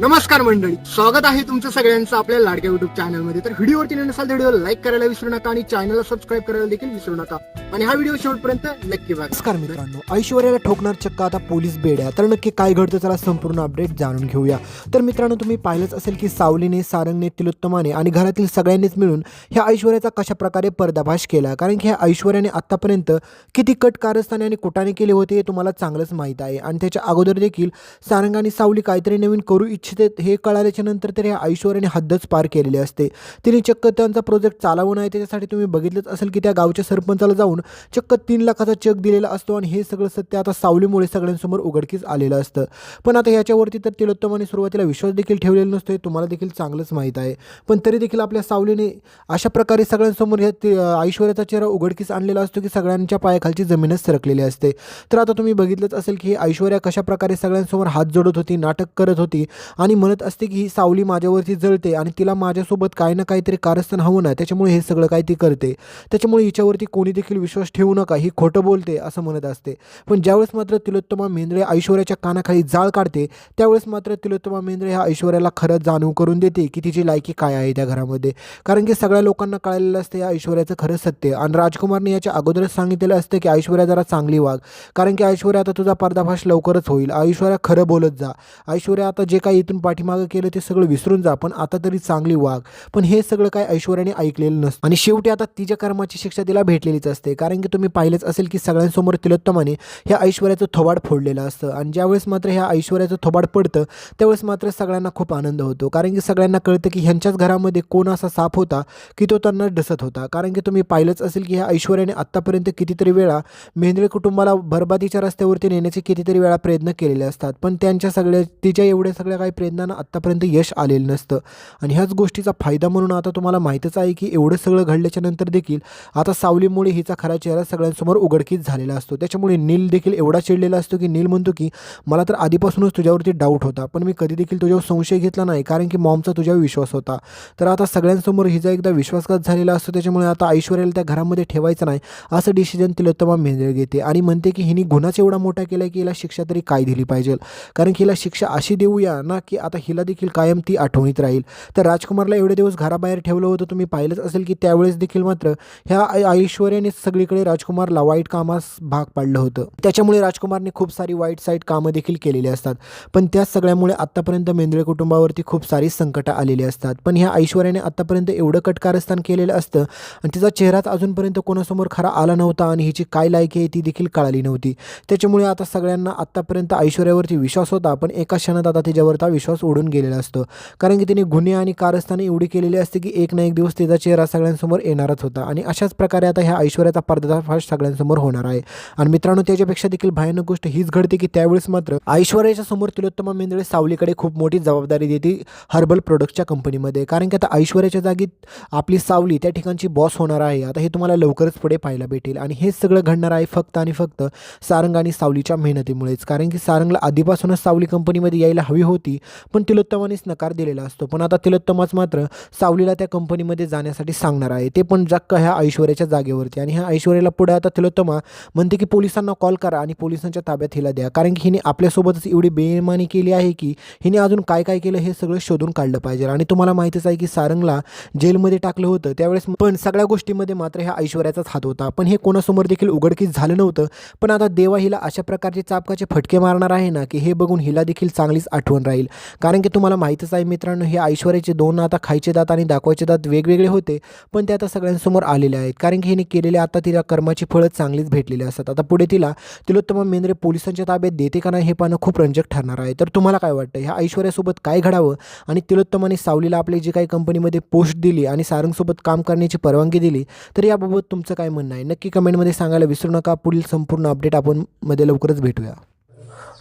नमस्कार मंडळी स्वागत आहे तुमचं सगळ्यांचं आपल्या लाडक्या युट्यूब चॅनलमध्ये तर व्हिडिओवरती नसाल तर व्हिडिओ लाईक करायला विसरू नका आणि चॅनलला सबस्क्राईब करायला देखील विसरू नका. आणि हा व्हिडिओ शेवटपर्यंत नक्की बघा. नमस्कार मित्रांनो ऐश्वर्याला ठोकणार चक्क आता पोलीस बेड्या. तर नक्की काय घडतं त्याला संपूर्ण अपडेट जाणून घेऊया. तर मित्रांनो तुम्ही पाहिलंच असेल की सावलीने सारंगने तिलोत्तमाने आणि घरातील सगळ्यांनीच मिळून ह्या ऐश्वर्याचा कशा प्रकारे पर्दाभाष केला? कारण की ह्या ऐश्वर्याने आतापर्यंत किती कट कारस्थाने आणि कुटाने केले होते हे तुम्हाला चांगलंच माहीत आहे. आणि त्याच्या अगोदर देखील सारंग आणि सावली काहीतरी नवीन करू इच्छा हे कळाल्याच्या नंतर तर ह्या ऐश्वर्याने हद्दच पार केलेली असते. तिने चक्क त्यांचा प्रोजेक्ट चालवू नये त्याच्यासाठी तुम्ही बघितलंच असेल की त्या गावच्या सरपंचाला जाऊन चक्क तीन लाखाचा चेक दिलेला असतो आणि हे सगळं सत्य आता सावलीमुळे सगळ्यांसमोर उघडकीस आलेलं असतं. पण आता ह्याच्यावरती तर तिलोत्तमाने सुरुवातीला विश्वास देखील ठेवलेला नसतो हे तुम्हाला देखील चांगलंच माहीत आहे. पण तरी देखील आपल्या सावलीने अशा प्रकारे सगळ्यांसमोर ह्या ऐश्वर्याचा चेहरा उघडकीस आणलेला असतो की सगळ्यांच्या पायाखालची जमीनच सरकलेली असते. तर आता तुम्ही बघितलंच असेल की ऐश्वर्या कशा प्रकारे सगळ्यांसमोर हात जोडत होती नाटक करत होती आणि म्हणत असते की ही सावली माझ्यावरती जळते आणि तिला माझ्यासोबत काही ना काहीतरी कारस्थान हवं ना त्याच्यामुळे हे सगळं काही ती करते. त्याच्यामुळे हिच्यावरती कोणी देखील विश्वास ठेवू नका. ही खोटं बोलते असं म्हणत असते. पण ज्यावेळेस मात्र तिलोत्तमा मेंद्रे ऐश्वर्याच्या कानाखाली जाळ काढते त्यावेळेस मात्र तिलोत्तमा मेंद्रे ह्या ऐश्वर्याला खरं जाणीव करून देते की तिची लायकी काय आहे त्या घरामध्ये. कारण की सगळ्या लोकांना कळलेलं असतं या ऐश्वर्याचं खरं सत्य. आणि राजकुमारने याच्या अगोदरच सांगितलेलं असतं की ऐश्वर्या जरा चांगली वाघ. कारण की ऐश्वर्या आता तुझा पर्दाफाश लवकरच होईल. ऐश्वर्या खरं बोलत जा. ऐश्वर्या आता जे काही इथून पाठीमागं केलं ते सगळं विसरून जा. पण आता तरी चांगली वाघ. पण हे सगळं काय ऐश्वर्याने ऐकलेलं नसतं. आणि शेवटी आता तिच्या कर्माची शिक्षा तिला भेटलेलीच असते. कारण की तुम्ही पाहिलंच असेल की सगळ्यांसमोर तिलोत्तमाने ह्या ऐश्वर्याचं थोबाड फोडलेलं असतं. आणि ज्यावेळेस मात्र ह्या ऐश्वर्याचं थोबाड पडतं त्यावेळेस मात्र सगळ्यांना खूप आनंद होतो. कारण की सगळ्यांना कळतं की ह्यांच्याच घरामध्ये कोण असा साप होता की तो त्यांना डसत होता. कारण की तुम्ही पाहिलंच असेल की ह्या ऐश्वर्याने आत्तापर्यंत कितीतरी वेळा मेंद्रे कुटुंबाला बरबादीच्या रस्त्यावरती नेण्याचे कितीतरी वेळा प्रयत्न केलेले असतात. पण त्यांच्या सगळ्या तिच्या एवढ्या सगळ्या काही प्रयत्नांना आत्तापर्यंत यश आलेलं नसतं. आणि ह्याच गोष्टीचा फायदा म्हणून आता तुम्हाला माहीतच आहे की एवढं सगळं घडल्याच्या नंतर देखील आता सावलीमुळे हिचा खरा चेहरा सगळ्यांसमोर उघडकीच झालेला असतो. त्याच्यामुळे नील देखील एवढा चिडलेला असतो की नील म्हणतो की मला तर आधीपासूनच तुझ्यावरती डाऊट होता पण मी कधी देखील तुझ्यावर संशय घेतला नाही कारण की मॉमचा तुझ्यावर विश्वास होता. तर आता सगळ्यांसमोर हिचा एकदा विश्वासघात झालेला असतो त्याच्यामुळे आता ऐश्वर्याला त्या घरामध्ये ठेवायचं नाही असं डिसिजन तिलोत्तमा मेंद्रे घेते आणि म्हणते की हिने गुन्हाच एवढा मोठा केला की हिला शिक्षा तरी काय दिली पाहिजे? कारण की हिला शिक्षा अशी देऊया ना की आता हिला देखील कायम ती आठवणीत राहील. तर राजकुमारला एवढे दिवस घराबाहेर ठेवलं होतं तुम्ही पाहिलंच असेल की त्यावेळेस देखील मात्र ह्या ऐश्वर्याने सगळीकडे राजकुमारला वाईट कामास भाग पाडलं होतं. त्याच्यामुळे राजकुमारने खूप सारी वाईट साईट कामं देखील केलेली असतात. पण त्या सगळ्यामुळे आत्तापर्यंत मेंद्रे कुटुंबावरती खूप सारी संकटं आलेली असतात. पण ह्या ऐश्वर्याने आत्तापर्यंत एवढं कटकारस्थान केलेलं असतं आणि तिचा चेहराच अजूनपर्यंत कोणासमोर खरा आला नव्हता आणि हिची काय लायकी आहे ती देखील कळाली नव्हती. त्याच्यामुळे आता सगळ्यांना आत्तापर्यंत ऐश्वर्यावरती विश्वास होता पण एका क्षणात आता तिच्यावरचा विश्वास उडून गेलेला असतो. कारण की तिने गुन्हे आणि कारस्थाने एवढी केलेली असते की एक ना एक दिवस तिचा चेहरा सगळ्यांसमोर येणारच होता. आणि अशाच प्रकारे आता ह्या ऐश्वर्याचा पर्दाफाश सगळ्यांसमोर होणार आहे. आणि मित्रांनो त्याच्यापेक्षा देखील भयानक गोष्ट हीच घडते की त्यावेळेस मात्र ऐश्वर्याच्या समोर तिलोत्तमा मेंदळे सावलीकडे खूप मोठी जबाबदारी देते हर्बल प्रोडक्टच्या कंपनीमध्ये. कारण की आता ऐश्वर्याच्या जागी आपली सावली त्या ठिकाणची बॉस होणार आहे. आता हे तुम्हाला लवकरच पुढे पाहायला भेटेल. आणि हे सगळं घडणार आहे फक्त आणि फक्त सारंग आणि सावलीच्या मेहनतीमुळेच. कारण की सारंगला आधीपासूनच सावली कंपनीमध्ये यायला हवी होती. पण तिलोत्तमानेच नकार दिलेला असतो. पण आता तिलोत्तमाच मात्र सावलीला त्या कंपनीमध्ये जाण्यासाठी सांगणार आहे. ते पण जक्क ह्या ऐश्वर्याच्या जागेवरती. आणि ह्या ऐश्वर्याला पुढे आता तिलोत्तमा म्हणते की पोलिसांना कॉल करा आणि पोलिसांच्या ताब्यात हिला द्या. कारण की हिने आपल्यासोबतच एवढी बेईमानी केली आहे की हिने अजून काय काय केलं हे सगळं शोधून काढलं पाहिजे. आणि तुम्हाला माहितीच आहे की सारंगला जेलमध्ये टाकलं होतं त्यावेळेस पण सगळ्या गोष्टीमध्ये मात्र ह्या ऐश्वर्याचाच हात होता. पण हे कोणासमोर देखील उघडकीस झालं नव्हतं. पण आता देवा हिला अशा प्रकारचे चापकाचे फटके मारणार आहे ना की हे बघून हिला देखील चांगलीच आठवण राहील. कारण की तुम्हाला माहीतच आहे मित्रांनो हे ऐश्वर्याचे दोन आता खायचे दात आणि दाखवायचे दात वेगवेगळे होते पण ते आता सगळ्यांसमोर आलेले आहेत. कारण की हिने केलेले आता तिला कर्माची फळं चांगलीच भेटलेली असतात. आता पुढे तिला तिलोत्तम मेंद्रे पोलिसांच्या ताब्यात देते का नाही हे पाहणं खूप रंजक ठरणार आहे. तर तुम्हाला काय वाटतं? ह्या ऐश्वर्यासोबत काय घडावं? आणि तिलोत्तमाने सावलीला आपली जी काही कंपनीमध्ये पोस्ट दिली आणि सारंगसोबत काम करण्याची परवानगी दिली तर याबाबत तुमचं काय म्हणणं आहे? नक्की कमेंटमध्ये सांगायला विसरू नका. पुढील संपूर्ण अपडेट आपण मध्ये लवकरच भेटूया.